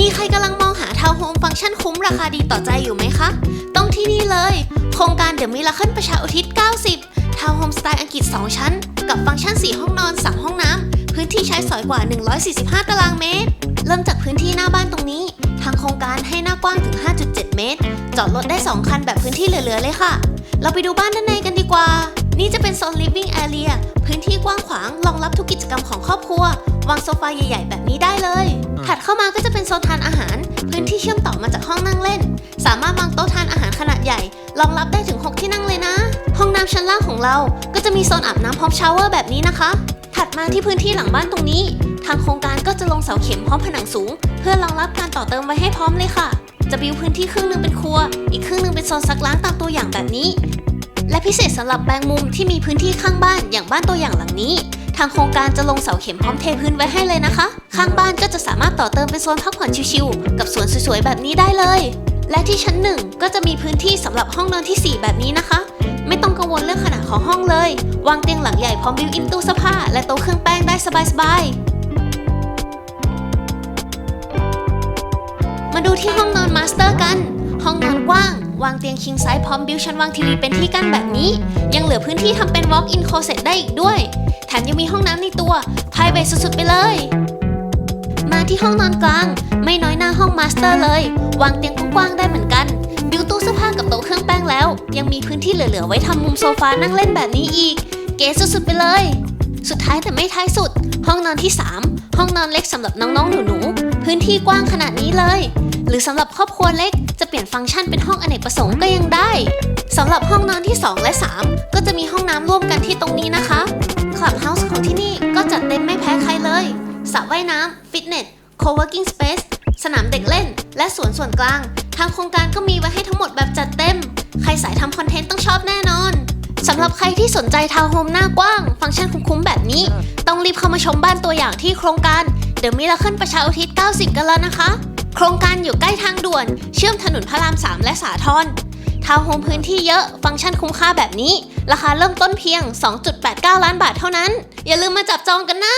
มีใครกำลังมองหาทาวน์โฮมฟังก์ชันคุ้มราคาดีต่อใจอยู่ไหมคะ ต้องที่นี่เลย โครงการเดอะมิล c เคิลประชาอุทิศ 90 ทาวน์โฮมสไตล์อังกฤษ 2 ชั้น กับฟังก์ชัน 4 ห้องนอน 3 ห้องน้ำ พื้นที่ใช้สอยกว่า 145 ตารางเมตร เริ่มจากพื้นที่หน้าบ้านตรงนี้ ทางโครงการให้หน้ากว้างถึง 5.7 เมตร จอดรถได้ 2 คันแบบพื้นที่เหลือๆเลยค่ะ เราไปดูบ้านด้านในกันดีกว่า นี่จะเป็นโซน living area พื้นที่ก ว้างขวางรองรับทุกกิจกรรมของครอบครัว วางโซฟาใหญ่ๆ แบบนี้ได้เลย ถัดเข้ามาก็จะเป็นโซนทานอาหาร พื้นที่เชื่อมต่อมาจากห้องนั่งเล่น สามารถวางโต๊ะทานอาหารขนาดใหญ่ รองรับได้ถึง 6 ที่นั่งเลยนะ ห้องน้ำชั้นล่างของเรา ก็จะมีโซนอาบน้ำพร้อมชาวเวอร์แบบนี้นะคะ ถัดมาที่พื้นที่หลังบ้านตรงนี้ ทางโครงการก็จะลงเสาเข็มพร้อมผนังสูง เพื่อรองรับการต่อเติมไว้ให้พร้อมเลยค่ะ จะบิวพื้นที่ครึ่งหนึงเป็นครัว อีกครึ่งหนึงเป็นโซนซักล้างตามตัวอย่างแบบนี้ และพิเศษสำหรับแปลงมุมที่มีพื้นที่ข้างบ้านอย่างบ้านตัวอย่างหลังนี้ ทางโครงการจะลงเสาเข็มพร้อมเทพื้นไว้ให้เลยนะคะ ข้างบ้านก็จะสามารถต่อเติมเป็นโซนพักผ่อนชิวๆกับสวนสวยๆแบบนี้ได้เลย และที่ชั้นหนึ่งก็จะมีพื้นที่สำหรับห้องนอนที่ 4 แบบนี้นะคะ ไม่ต้องกังวลเรื่องขนาดของห้องเลย วางเตียงหลังใหญ่พร้อมบิวอินตู้เสื้อผ้าและโต๊ะเครื่องแป้งได้สบายๆมาดูที่ห้องนอนมาสเตอร์กัน ห้องนอนกว้าง วางเตียงคิงไซส์พร้อมบิวชั้นวางทีวีเป็นที่กั้นแบบนี้ ยังเหลือพื้นที่ทำเป็น walk-in closet ได้อีกด้วย แถมยังมีห้องน้ำในตัวภายเบสุดๆไปเลย มาที่ห้องนอนกลาง ไม่น้อยหน้าห้องมาสเตอร์เลย วางเตียงกว้างๆได้เหมือนกัน บิวตู้เสื้อผ้ากับโต๊ะเครื่องแป้งแล้ว ยังมีพื้นที่เหลือๆไว้ทำมุมโซฟานั่งเล่นแบบนี้อีก เก๋สุดๆไปเลย สุดท้ายแต่ไม่ท้ายสุด ห้องนอนที่ 3 ห้องนอนเล็กสำหรับน้องๆหนูๆพื้นที่กว้างขนาดนี้เลย หรือสำหรับครอบครัวเล็ก จะเปลี่ยนฟังก์ชันเป็นห้องอเนกประสงค์ก็ยังได้สำหรับห้องนอนที่ 2 และ 3 ก็จะมีห้องน้ำร่วมกันที่ตรงนี้นะคะคลับเฮาส์ของที่นี่ก็จัดเต็มไม่แพ้ใครเลยสระว่ายน้ำฟิตเนส co-working space สนามเด็กเล่น และสวนส่วนกลาง ทางโครงการก็มีไว้ให้ทั้งหมดแบบจัดเต็ม ใครสายทำคอนเทนต์ต้องชอบแน่นอนสำหรับใครที่สนใจทาวน์โฮมหน้ากว้าง ฟังก์ชันคุ้มๆแบบนี้ ต้องรีบเข้ามาชมบ้านตัวอย่างที่โครงการ The Miracle ประชาอุทิศ 90 กันแล้วนะคะ โครงการอยู่ใกล้ทางด่วน เชื่อมถนนพระราม 3 และสาทรทาวน์โฮมพื้นที่เยอะ ฟังก์ชันคุ้มค่าแบบนี้ ราคาเริ่มต้นเพียง 2.89 ล้านบาทเท่านั้น อย่าลืมมาจับจองกันนะ